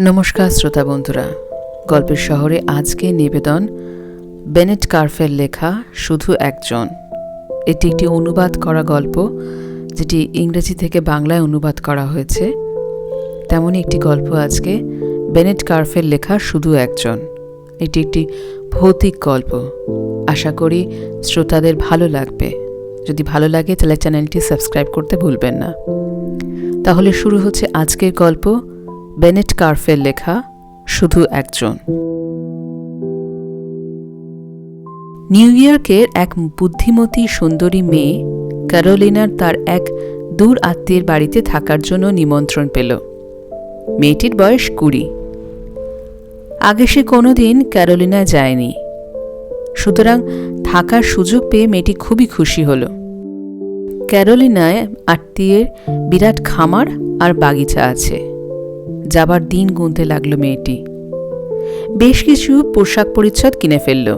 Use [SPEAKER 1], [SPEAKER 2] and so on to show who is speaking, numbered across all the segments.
[SPEAKER 1] নমস্কার শ্রোতা বন্ধুরা, গল্পের শহরে আজকে নিবেদন বেনেট কার্ফের লেখা শুধু একজন এটি একটি অনুবাদ করা গল্প, যেটি ইংরেজি থেকে বাংলায় অনুবাদ করা হয়েছে। তেমনই একটি গল্প আজকে বেনেট কার্ফের লেখা শুধু একজন এটি একটি ভৌতিক গল্প। আশা করি শ্রোতাদের ভালো লাগবে। যদি ভালো লাগে তাহলে চ্যানেলটি সাবস্ক্রাইব করতে ভুলবেন না। তাহলে শুরু হচ্ছে আজকের গল্প বেনেট কার্ফের লেখা শুধু একজন। নিউ ইয়র্কের এক বুদ্ধিমতী সুন্দরী মেয়ে, ক্যারোলিনার তার এক দূর আত্মীয়ের বাড়িতে থাকার জন্য নিমন্ত্রণ পেল। মেয়েটির বয়স কুড়ি। আগে সে কোনোদিন ক্যারোলিনা যায়নি। সুতরাং থাকার সুযোগ পেয়ে মেয়েটি খুবই খুশি হলো। ক্যারোলিনায় আত্মীয়ের বিরাট খামার আর বাগিচা আছে। যাবার দিন গুনতে লাগল মেয়েটি। বেশ কিছু পোশাক পরিচ্ছদ কিনে ফেলল।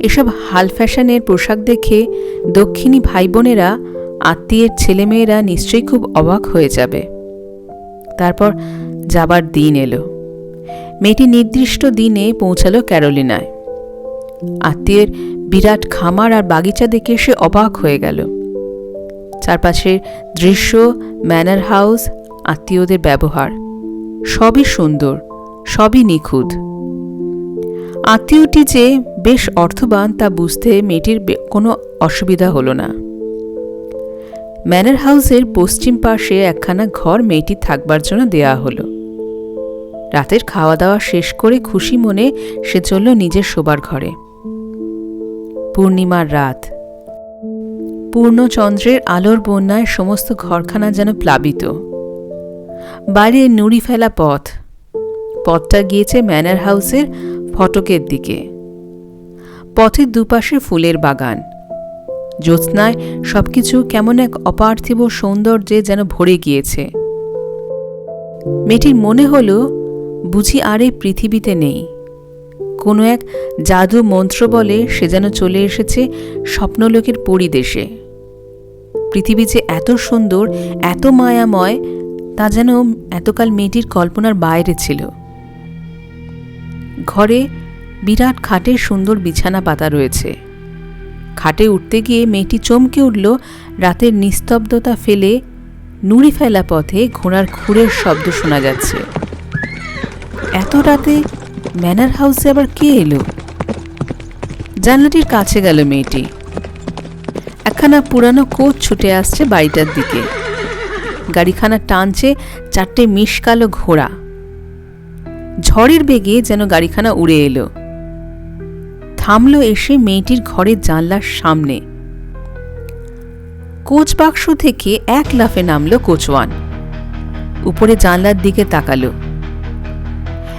[SPEAKER 1] এসব হাল ফ্যাশনের পোশাক দেখে দক্ষিণী ভাই বোনেরা আত্মীয়ের ছেলেমেয়েরা নিশ্চয়ই খুব অবাক হয়ে যাবে। তারপর যাবার দিন এলো। মেয়েটি নির্দিষ্ট দিনে পৌঁছালো ক্যারোলিনায়। আত্মীয়ের বিরাট খামার আর বাগিচা দেখে সে অবাক হয়ে গেল। চারপাশের দৃশ্য ম্যানার হাউস আত্মীয়দের ব্যবহার। সবই সুন্দর, সবই নিখুঁত। আত্মীয়টি যে বেশ অর্থবান তা বুঝতে মেয়েটির কোনো অসুবিধা হলো না। ম্যানার হাউসের পশ্চিম পাশে একখানা ঘর মেয়েটি থাকবার জন্য দেয়া হলো। রাতের খাওয়া দাওয়া শেষ করে খুশি মনে সে চলল নিজের শোবার ঘরে। পূর্ণিমার রাত। পূর্ণচন্দ্রের আলোর বন্যায় সমস্ত ঘরখানা যেন প্লাবিত। বাইরে নুড়ি ফেলা পথ। পথটা গিয়েছে ম্যানার হাউসের ফটকের দিকে। পথের দুপাশে ফুলের বাগান। জ্যোৎস্নায় সবকিছু কেমন এক অপার্থিব সৌন্দর্যে যেন ভরে গিয়েছে। মেয়েটির মনে হলো, বুঝি আর এই পৃথিবীতে নেই। কোনো এক জাদু মন্ত্র বলে সে যেন চলে এসেছে স্বপ্নলোকের পরিদেশে পৃথিবী যে এত সুন্দর, এত মায়াময় তা যেন এতকাল মেয়েটির কল্পনার বাইরে ছিল। ঘরে বিরাট খাটের সুন্দর বিছানা পাতা রয়েছে। খাটে উঠতে গিয়ে মেয়েটি চমকে উঠল, রাতের নিস্তব্ধতা ফেলে নুড়ি ফেলা পথে ঘোড়ার খুঁড়ের শব্দ শোনা যাচ্ছে। এত রাতে ম্যানার হাউসে আবার কে এলো? জানলাটির কাছে গেল মেয়েটি। একখানা পুরানো কোচ ছুটে আসছে বাড়িটার দিকে। গাড়িখানা টানছে চারটে মিশকালো ঘোড়া। ঝড়ের বেগে যেন গাড়িখানা উড়ে এলো। থামলো এসে মেয়েটির ঘরের জানলার সামনে। কোচ বাক্স থেকে এক লাফে নামলো কোচওয়ান। উপরে জানলার দিকে তাকালো।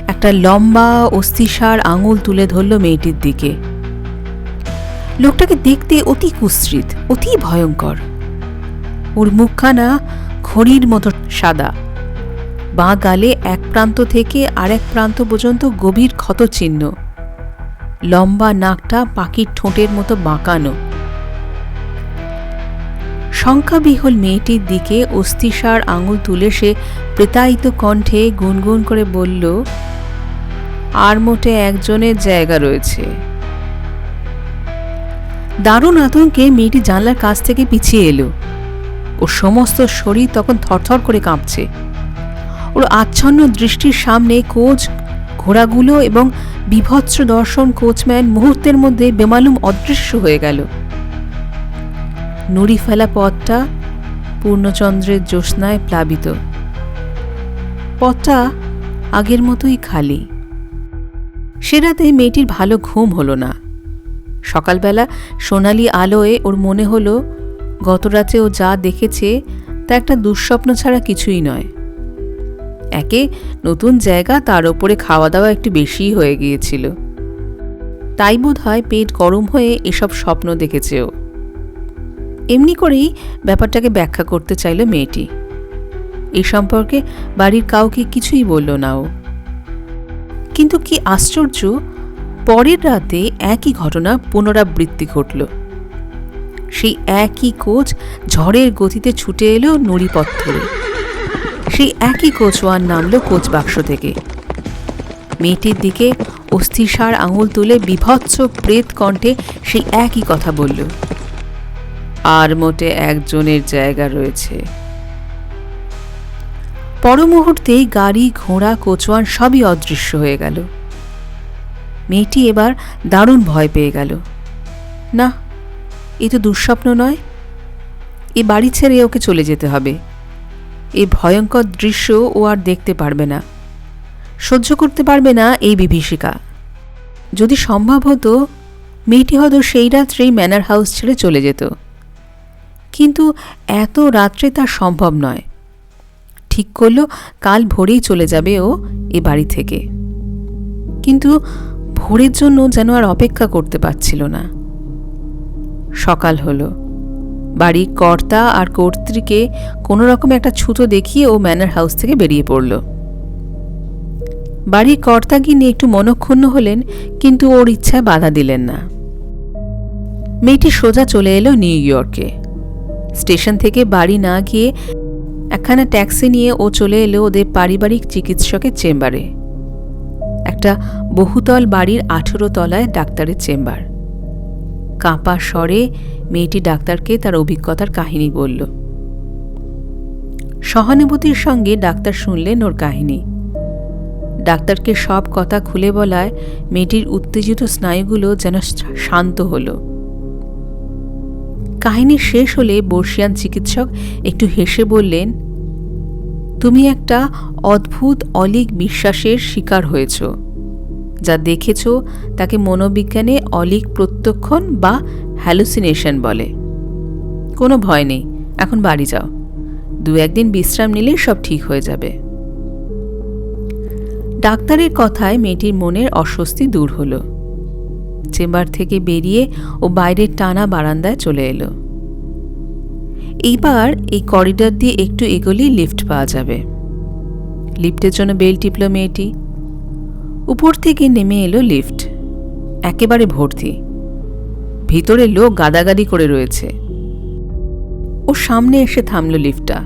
[SPEAKER 1] একটা লম্বা অস্থিসার আঙুল তুলে ধরল মেয়েটির দিকে। লোকটাকে দেখতে অতি কুৎসিত, অতি ভয়ঙ্কর। ওর মুখখানা খড়ির মতো সাদা। বাঁ গালে এক প্রান্ত থেকে আরেক প্রান্ত পর্যন্ত গভীর ক্ষতচিহ্ন। লম্বা নাকটা পাখির ঠোঁটের মতো বাঁকানো। শঙ্কাবিহল মেয়েটির দিকে অস্থিসার আঙুল তুলে সে প্রেতায়িত কণ্ঠে গুনগুন করে বলল, আর মোটে একজনের জায়গা রয়েছে। দারুণ আতঙ্কে মেয়েটি জানলার কাছ থেকে পিছিয়ে এলো। ওর সমস্ত শরীর তখন থরথর করে কাঁপছে। ওর আচ্ছন্ন দৃষ্টির সামনে কোচ, ঘোড়াগুলো এবং বিভৎস দর্শন কোচম্যান মুহূর্তের মধ্যে বেমালুম অদৃশ্য হয়ে গেল। নুড়ি ফেলা পথটা পূর্ণচন্দ্রের জ্যোৎস্নায় প্লাবিত। পথটা আগের মতোই খালি। সে রাতে মেয়েটির ভালো ঘুম হলো না। সকালবেলা সোনালি আলোয় ওর মনে হলো গত রাতে ও যা দেখেছে, তা একটা দুঃস্বপ্ন ছাড়া কিছুই নয়। একে নতুন জায়গা তার ওপরে খাওয়া দাওয়া একটু বেশিই হয়ে গিয়েছিল। তাই বোধ হয় পেট গরম হয়ে এসব স্বপ্ন দেখেছে ও। এমনি করেই ব্যাপারটাকে ব্যাখ্যা করতে চাইল মেয়েটি। এই সম্পর্কে বাড়ির কাউকে কিছুই বলল না ও। কিন্তু কি আশ্চর্য, পরের রাতে একই ঘটনা পুনরাবৃত্তি ঘটল। সেই একই কোচ ঝড়ের গতিতে ছুটে এলো নুড়িপথ ধরে। সেই একই কোচওয়ান নামলো কোচ বাক্স থেকে। মেয়েটির দিকে অস্থিসার আঙুল তুলে বিভৎস প্রেত কণ্ঠে সেই একই কথা বলল, আর মোটে একজনের জায়গা রয়েছে। পর মুহূর্তেই গাড়ি, ঘোড়া কোচওয়ান সবই অদৃশ্য হয়ে গেল। মেয়েটি এবার দারুণ ভয় পেয়ে গেল। না এ তো দুঃস্বপ্ন নয়। এ বাড়ি ছেড়ে ওকে চলে যেতে হবে। এই ভয়ঙ্কর দৃশ্য ও আর দেখতে পারবে না। সহ্য করতে পারবে না এই বিভীষিকা। যদি সম্ভব হতো, মেয়েটি হয়তো সেই রাত্রেই ম্যানার হাউস ছেড়ে চলে যেত। কিন্তু এত রাত্রে তা সম্ভব নয়। ঠিক করল, কাল ভোরেই চলে যাবে ও এ বাড়ি থেকে। কিন্তু ভোরের জন্য যেন আর অপেক্ষা করতে পারছিল না। সকাল হলো। বাড়ির কর্তা আর কর্ত্রীকে কোনো রকম একটা ছুতো দেখিয়ে ও ম্যানার হাউস থেকে বেরিয়ে পড়ল। বাড়ির কর্তা গিয়ে একটু মনক্ষুণ্ণ হলেন, কিন্তু ওর ইচ্ছায় বাধা দিলেন না। মেয়েটি সোজা চলে এলো নিউ ইয়র্কে। স্টেশন থেকে বাড়ি না গিয়ে একখানা ট্যাক্সি নিয়ে ও চলে এলো ওদের পারিবারিক চিকিৎসকের চেম্বারে। একটা বহুতল বাড়ির আঠেরো তলায় ডাক্তারের চেম্বার। কাঁপা স্বরে মেয়েটি ডাক্তারকে তার অভিজ্ঞতার কাহিনী বলল। সহানুভূতির সঙ্গে ডাক্তার শুনলেন ওর কাহিনী। ডাক্তারকে সব কথা খুলে বলায় মেয়েটির উত্তেজিত স্নায়ুগুলো যেন শান্ত হলো। কাহিনী শেষ হলে বর্ষিয়ান চিকিৎসক একটু হেসে বললেন, তুমি একটা অদ্ভুত অলিক বিশ্বাসের শিকার হয়েছ। যা দেখেছ তাকে মনোবিজ্ঞানে অলিক প্রত্যক্ষণ বা হ্যালুসিনেশন বলে। কোনো ভয় নেই, এখন বাড়ি যাও। দু একদিন বিশ্রাম নিলেই সব ঠিক হয়ে যাবে। ডাক্তারের কথায় মেয়েটির মনের অস্বস্তি দূর হলো। চেম্বার থেকে বেরিয়ে ও বাইরের টানা বারান্দায় চলে এলো। এইবার এই করিডর দিয়ে একটু এগোলেই লিফট পাওয়া যাবে। লিফটের জন্য বেল টিপল মেয়েটি। উপর থেকে নেমে এলো লিফট। একেবারে ভর্তি। ভিতরে লোক গাদাগাদি করে রয়েছে। ও সামনে এসে থামল লিফটটা।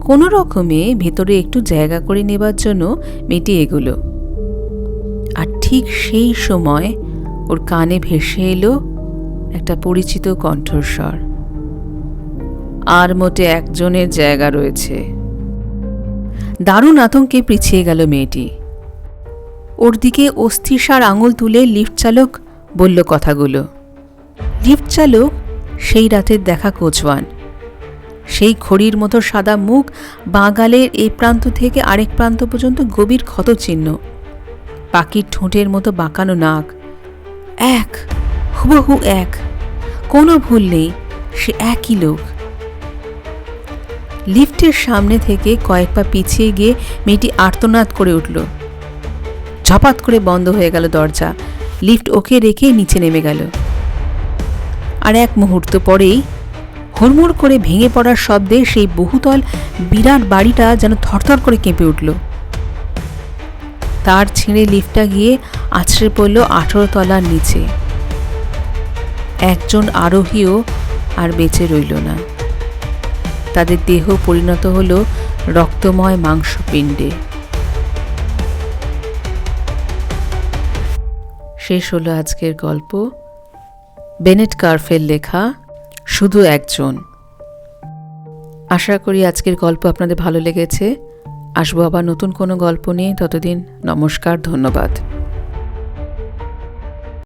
[SPEAKER 1] কোনো রকমে ভেতরে একটু জায়গা করে নেবার জন্য মেয়েটি এগোলো। আর ঠিক সেই সময় ওর কানে ভেসে এলো একটা পরিচিত কণ্ঠস্বর। আর মোটে একজনের জায়গা রয়েছে। দারুণ আতঙ্কে পিছিয়ে গেল মেয়েটি। ওর দিকে অস্থিসার আঙুল তুলে লিফট চালক বলল কথাগুলো। লিফট চালক সেই রাতের দেখা কোচওয়ান। সেই ঘড়ির মতো সাদা মুখ, বাঁগালের এই প্রান্ত থেকে আরেক প্রান্ত পর্যন্ত গভীর ক্ষতচিহ্ন। পাখির ঠোঁটের মতো বাঁকানো নাক। এক, হুবহু এক। কোনো ভুল নেই, সে একই লোক। লিফটের সামনে থেকে কয়েক পা পিছিয়ে গিয়ে মেয়েটি আর্তনাদ করে উঠল। ঝপাত করে বন্ধ হয়ে গেল দরজা। লিফট ওকে রেখে নিচে নেমে গেল। আর এক মুহূর্ত পরেই হুড়মুড় করে ভেঙে পড়ার শব্দে সেই বহুতল বিরাট বাড়িটা যেন থরথর করে কেঁপে উঠল। তার ছিঁড়ে লিফটটা গিয়ে আছড়ে পড়ল আঠেরো তলার নিচে। একজন আরোহীও আর বেঁচে রইল না। তাদের দেহ পরিণত হল রক্তময় মাংসপিণ্ডে। শেষ হলো আজকের গল্প। বেনেট কার্ফের লেখা, শুধু একজন। আশা করি আজকের গল্প আপনাদের ভালো লেগেছে। আসব আবার নতুন কোনো গল্প নিয়ে। ততদিন নমস্কার, ধন্যবাদ।